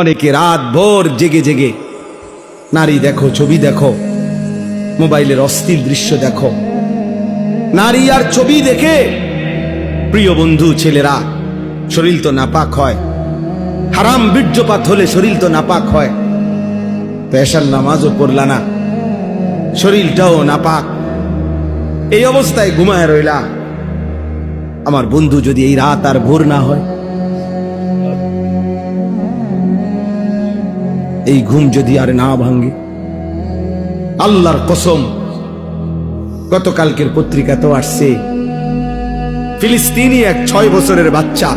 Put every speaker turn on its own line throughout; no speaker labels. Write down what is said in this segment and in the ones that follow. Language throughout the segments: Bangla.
অনেকে রাত ভোর জেগে জেগে। নারী দেখো, ছবি দেখো, মোবাইলের অস্থির দৃশ্য দেখো। নারী আর ছবি দেখে, প্রিয় বন্ধু, ছেলেরা, শরীর তো নাপাক হয়। হারাম বীর্যপাত হলে শরীর তো নাপাক হয়। পেশার নামাজও পড়লা না, শরীরটাও নাপাক। এই অবস্থায় ঘুমায় রইলা। আমার বন্ধু যদি এই রাত আর ভোর না হয় এই ঘুম যদি আর না ভাঙ্গে আল্লাহর কসম, গতকালকের পত্রিকা তো আসছে। ফিলিস্তিনি এক ছয় বছরের বাচ্চা,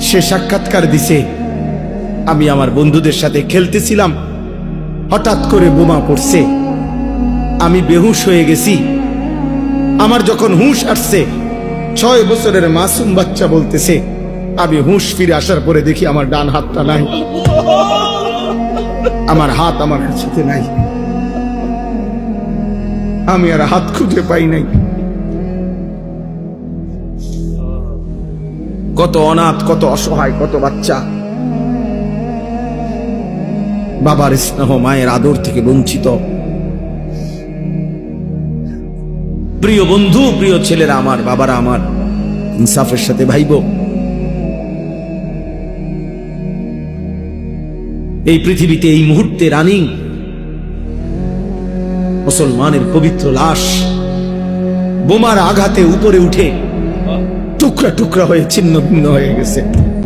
সে সাক্ষাৎকার দিছে, আমি আমার বন্ধুদের সাথে খেলতেছিলাম, হঠাৎ করে বোমা পড়ছে। আমি বেহুশ হয়ে গেছি। আমার যখন হুঁশ আসছে, ছয় বছরের মাসুম বাচ্চা বলতেছে আমি হুঁশ ফিরে আসার পরে দেখি আমার ডান হাতটা নাই। আমার হাত আমার কাছে নাই। আমি আর হাত খুঁজে পাই নাই। কত অনাথ, কত অসহায়, কত বাচ্চা। বাবার স্নেহ মায়ের আদর থেকে বঞ্চিত। প্রিয় বন্ধু, প্রিয় ছেলেরা, আমার বাবারা, আমার ইনসাফের সাথে ভাইব। এই পৃথিবীতে এই মুহূর্তে রানিং, মুসলমানের পবিত্র লাশ বোমার আঘাতে উপরে উঠে টুকরা টুকরা হয়ে ছিন্ন ভিন্ন হয়ে গেছে।